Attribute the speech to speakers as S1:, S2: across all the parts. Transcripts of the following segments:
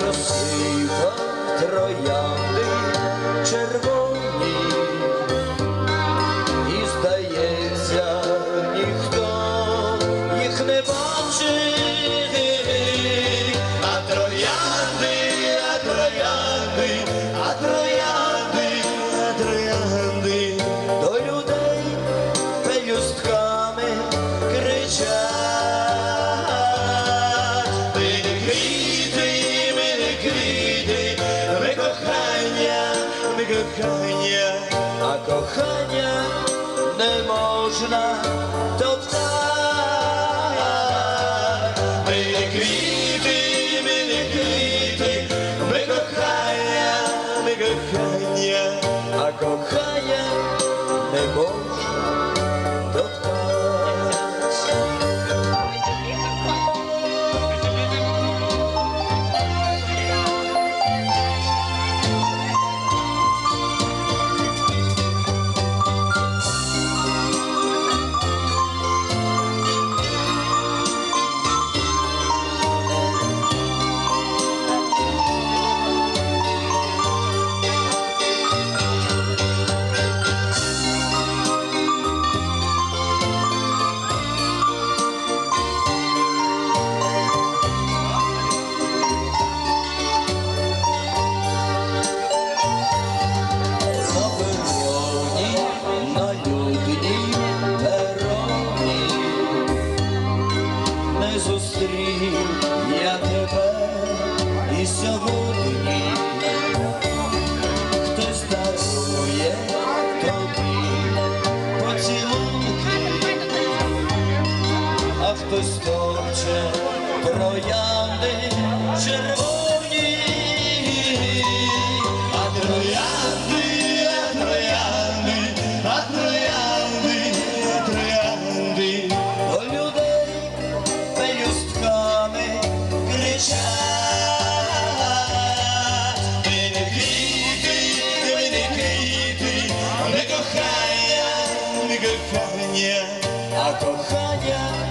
S1: розсипав троянди ми кохання, а кохання не можна топтати. Ми не квіти, ми не квіти, ми кохання, ми кохання, а кохання не можна хтось точе троянди червоні, а троянди, а троянди, а троянди, а троянди. До людей пелюстками кричать. Не квіти, не квіти, не кохання, не кохання, а кохання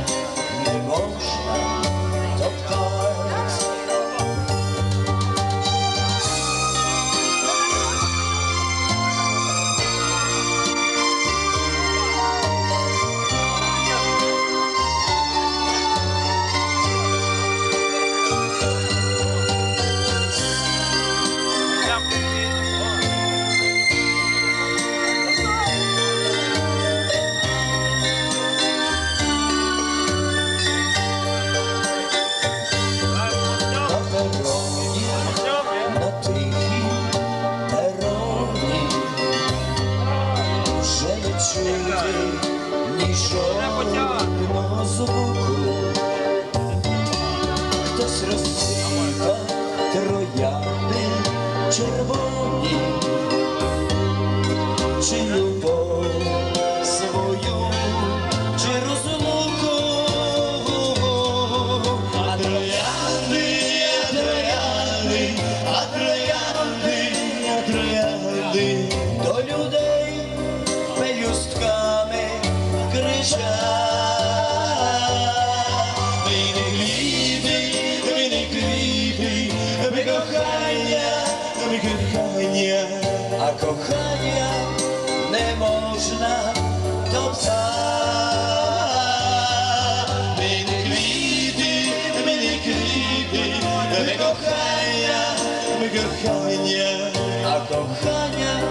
S1: чути ні жодного звуку. Хтось розсипав троянди червоні, чи любов свою, чи розлуку. А троянди, а троянди, а троянди, а троянди Не квіти, не квіти, ми кохання, ми кохання, а кохання не можна топтати. Ми не квіти, ми кохання, а кохання